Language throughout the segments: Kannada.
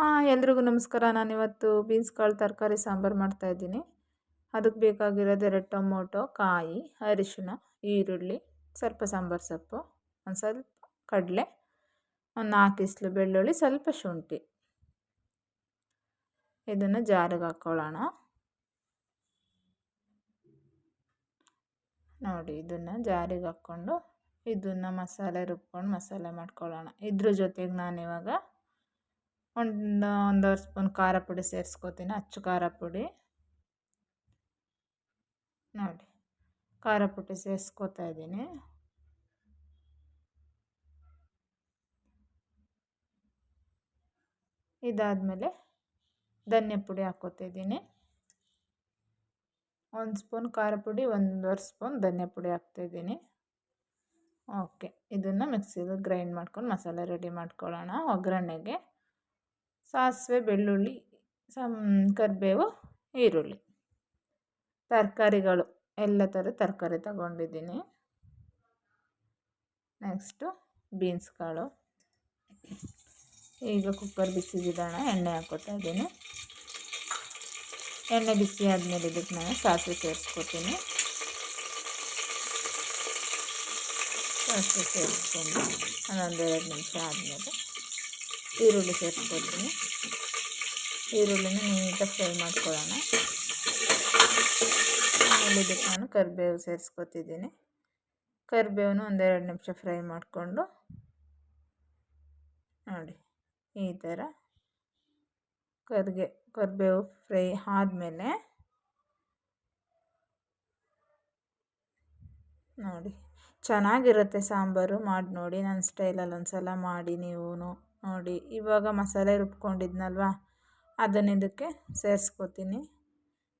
ಹಾಂ ಎಲ್ರಿಗೂ ನಮಸ್ಕಾರ. ನಾನಿವತ್ತು ಬೀನ್ಸ್ ಕಾಳು ತರಕಾರಿ ಸಾಂಬಾರು ಮಾಡ್ತಾಯಿದ್ದೀನಿ ಅದಕ್ಕೆ ಬೇಕಾಗಿರೋದು ಎರಡು ಟೊಮೊಟೊ, ಕಾಯಿ ಅರಿಶಿನ ಈರುಳ್ಳಿ, ಸ್ವಲ್ಪ ಸಾಂಬಾರು ಸೊಪ್ಪು, ಒಂದು ಸ್ವಲ್ಪ ಕಡಲೆ, ಒಂದು ನಾಲ್ಕು ಇಸ್ಲು ಬೆಳ್ಳುಳ್ಳಿ, ಸ್ವಲ್ಪ ಶುಂಠಿ. ಇದನ್ನು ಜಾರಿಗೆ ಹಾಕ್ಕೊಳ್ಳೋಣ ನೋಡಿ, ಇದನ್ನು ಜಾರಿಗೆ ಹಾಕ್ಕೊಂಡು ಇದನ್ನು ಮಸಾಲೆ ರುಬ್ಕೊಂಡು ಮಸಾಲೆ ಮಾಡ್ಕೊಳ್ಳೋಣ. ಇದ್ರ ಜೊತೆಗೆ ನಾನಿವಾಗ ಒಂದು ಒಂದೂವರೆ ಸ್ಪೂನ್ ಖಾರ ಪುಡಿ ಸೇರಿಸ್ಕೋತೀನಿ, ಅಚ್ಚು ಖಾರ ಪುಡಿ. ನೋಡಿ, ಖಾರ ಪುಡಿ ಸೇರಿಸ್ಕೋತಾ ಇದ್ದೀನಿ. ಇದಾದಮೇಲೆ ಧನ್ಯ ಪುಡಿ ಹಾಕ್ಕೋತಿದ್ದೀನಿ ಒಂದು ಸ್ಪೂನ್ ಖಾರ ಪುಡಿ, ಒಂದೂವರೆ ಸ್ಪೂನ್ ಧನ್ಯ ಪುಡಿ ಹಾಕ್ತಾಯಿದ್ದೀನಿ ಓಕೆ, ಇದನ್ನು ಮಿಕ್ಸಿಗೆ ಗ್ರೈಂಡ್ ಮಾಡ್ಕೊಂಡು ಮಸಾಲೆ ರೆಡಿ ಮಾಡ್ಕೊಳ್ಳೋಣ ಒಗ್ಗರಣೆಗೆ. ಸಾಸಿವೆ, ಬೆಳ್ಳುಳ್ಳಿ, ಸಮ್, ಕರಿಬೇವು, ಈರುಳ್ಳಿ. ತರಕಾರಿಗಳು, ಎಲ್ಲ ಥರ ತರಕಾರಿ ತಗೊಂಡಿದ್ದೀನಿ. ನೆಕ್ಸ್ಟು ಬೀನ್ಸ್ ಕಾಳು ಈಗ ಕುಕ್ಕರ್ ಬಿಸಿಗಿಡೋಣ, ಎಣ್ಣೆ ಹಾಕ್ಕೊತಾ ಇದ್ದೀನಿ. ಎಣ್ಣೆ ಬಿಸಿ ಆದಮೇಲೆ ಇದಕ್ಕೆ ನಾನು ಸಾಸಿವೆ ಸೇರಿಸ್ಕೊತೀನಿ. ಸಾಸಿವೆ ಸೇರಿಸ್ಕೊಂಡು ಎರಡು ನಿಮಿಷ ಆದಮೇಲೆ ಈರುಳ್ಳಿ ಸೇರಿಸ್ಕೊಳ್ತೀನಿ ಈರುಳ್ಳಿನ ನೀಟಾಗಿ ಫ್ರೈ ಮಾಡ್ಕೊಳ್ಳೋಣ. ಆಮೇಲೆ ಇದಕ್ಕೆ ನಾನು ಕರಿಬೇವು ಸೇರಿಸ್ಕೊತಿದ್ದೀನಿ. ಕರಿಬೇವನ್ನು ಒಂದೆರಡು ನಿಮಿಷ ಫ್ರೈ ಮಾಡಿಕೊಂಡು ನೋಡಿ ಈ ಥರ ಕರ್ಗೆ ಕರಿಬೇವು ಫ್ರೈ ಆದಮೇಲೆ ನೋಡಿ ಚೆನ್ನಾಗಿರುತ್ತೆ ಸಾಂಬಾರು. ಮಾಡಿ ನೋಡಿ ನನ್ನ ಸ್ಟೈಲಲ್ಲಿ ಒಂದು ಸಲ ಮಾಡಿ ನೀವು ನೋಡಿ, ಇವಾಗ ಮಸಾಲೆ ರುಬ್ಕೊಂಡಿದ್ನಲ್ವ? ಅದನ್ನು ಇದಕ್ಕೆ ಸೇರಿಸ್ಕೋತೀನಿ.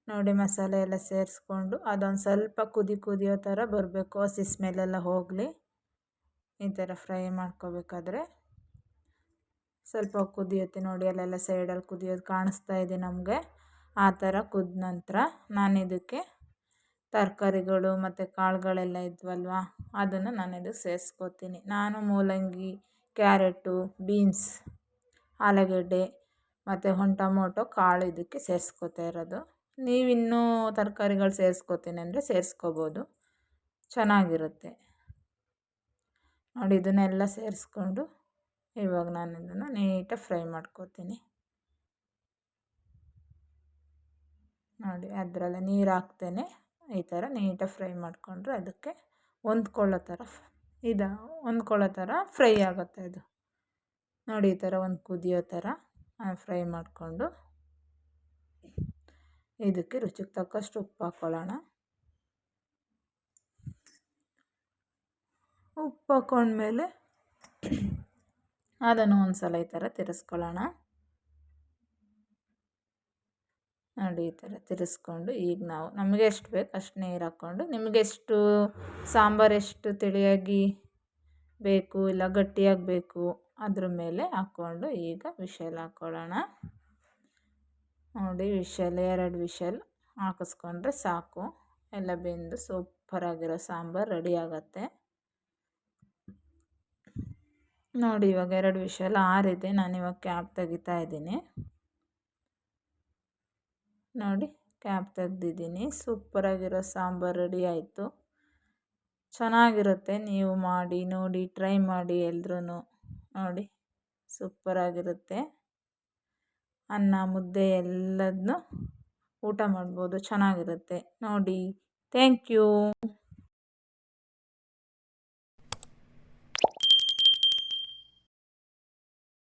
ನೋಡಿ, ಮಸಾಲೆ ಎಲ್ಲ ಸೇರಿಸ್ಕೊಂಡು ಅದೊಂದು ಸ್ವಲ್ಪ ಕುದಿ ಕುದಿಯೋ ಥರ ಬರಬೇಕು. ಹಸಿ ಸ್ಮೆಲ್ಲೆಲ್ಲ ಹೋಗಲಿ. ಈ ಥರ ಫ್ರೈ ಮಾಡ್ಕೋಬೇಕಾದ್ರೆ. ಸ್ವಲ್ಪ ಕುದಿಯುತ್ತೆ ನೋಡಿ, ಅಲ್ಲೆಲ್ಲ ಸೈಡಲ್ಲಿ ಕುದಿಯೋದು ಕಾಣಿಸ್ತಾ ಇದೆ ನಮಗೆ. ಆ ಥರ ಕುದ ನಂತರ ನಾನು ಇದಕ್ಕೆ ತರಕಾರಿಗಳು ಮತ್ತು ಕಾಳುಗಳೆಲ್ಲ ಇದ್ವಲ್ವ, ಅದನ್ನು ನಾನು ಇದಕ್ಕೆ ಸೇರಿಸ್ಕೋತೀನಿ. ನಾನು ಮೂಲಂಗಿ ಕ್ಯಾರೆಟು, ಬೀನ್ಸ್, ಆಲೂಗಡ್ಡೆ ಮತ್ತು ಒಂದು ಟೊಮೊಟೊ ಕಾಳು ಇದಕ್ಕೆ ಸೇರಿಸ್ಕೋತಾ ಇರೋದು. ನೀವಿನ್ನೂ ತರಕಾರಿಗಳು ಸೇರಿಸ್ಕೋತೀನಿ ಅಂದರೆ ಸೇರಿಸ್ಕೋಬೋದು. ಚೆನ್ನಾಗಿರುತ್ತೆ. ನೋಡಿ, ಇದನ್ನೆಲ್ಲ ಸೇರಿಸ್ಕೊಂಡು ಇವಾಗ ನಾನು ಇದನ್ನು ನೀಟಾಗಿ ಫ್ರೈ ಮಾಡ್ಕೋತೀನಿ. ನೋಡಿ, ಅದರಲ್ಲೇ ನೀರು ಹಾಕ್ತೇನೆ. ಈ ಥರ ನೀಟಾಗಿ ಫ್ರೈ ಮಾಡಿಕೊಂಡ್ರೆ ಅದಕ್ಕೆ ಹೊಂದ್ಕೊಳ್ಳೋ ಥರ ಇದು ಹೊಂದ್ಕೊಳ್ಳೋ ಥರ ಫ್ರೈ ಆಗುತ್ತೆ ಅದು ನೋಡಿ ಈ ಥರ ಒಂದು ಕುದಿಯೋ ಥರ ಫ್ರೈ ಮಾಡಿಕೊಂಡು ಇದಕ್ಕೆ ರುಚಿಗೆ ತಕ್ಕಷ್ಟು ಉಪ್ಪು ಹಾಕ್ಕೊಳ್ಳೋಣ ಉಪ್ಪು ಹಾಕ್ಕೊಂಡ್ಮೇಲೆ ಅದನ್ನು ಒಂದು ಸಲ ಈ ಥರ ತಿರ್ಸ್ಕೊಳ್ಳೋಣ. ನೋಡಿ ಈ ಥರ ತಿರ್ಸ್ಕೊಂಡು ಈಗ ನಾವು ನಮಗೆ ಎಷ್ಟು ಬೇಕು ಅಷ್ಟು ನೀರು ಹಾಕ್ಕೊಂಡು ನಿಮಗೆ ಎಷ್ಟು ಸಾಂಬಾರು ಎಷ್ಟು ತಿಳಿಯಾಗಿ ಬೇಕು ಇಲ್ಲ ಗಟ್ಟಿಯಾಗಿ ಬೇಕು ಅದ್ರ ಮೇಲೆ ಹಾಕ್ಕೊಂಡು ಈಗ ವಿಷಲ್ ಹಾಕ್ಕೊಳ್ಳೋಣ ನೋಡಿ ವಿಷಲ್, ಎರಡು ವಿಷಲ್ ಹಾಕಿಸ್ಕೊಂಡ್ರೆ ಸಾಕು. ಎಲ್ಲ ಬೆಂದು ಸೂಪರಾಗಿರೋ ಸಾಂಬಾರು ರೆಡಿ ಆಗುತ್ತೆ. ನೋಡಿ ಇವಾಗ ಎರಡು ವಿಷಲ್ ಆರಿದೆ. ನಾನು ಇವಾಗ ಕ್ಯಾಪ್ ತೆಗಿತಾ ಇದ್ದೀನಿ. ನೋಡಿ ಕ್ಯಾಪ್ ತೆಗೆದಿದ್ದೀನಿ. ಸೂಪರಾಗಿರೋ ಸಾಂಬಾರು ರೆಡಿ ಆಯಿತು. ಚೆನ್ನಾಗಿರುತ್ತೆ. ನೀವು ಮಾಡಿ, ನೋಡಿ ಟ್ರೈ ಮಾಡಿ ಎಲ್ರೂ ನೋಡಿ, ಸೂಪರಾಗಿರುತ್ತೆ. ಅನ್ನ, ಮುದ್ದೆ ಎಲ್ಲದನ್ನೂ ಊಟ ಮಾಡ್ಬೋದು. ಚೆನ್ನಾಗಿರುತ್ತೆ. ನೋಡಿ ಥ್ಯಾಂಕ್ ಯು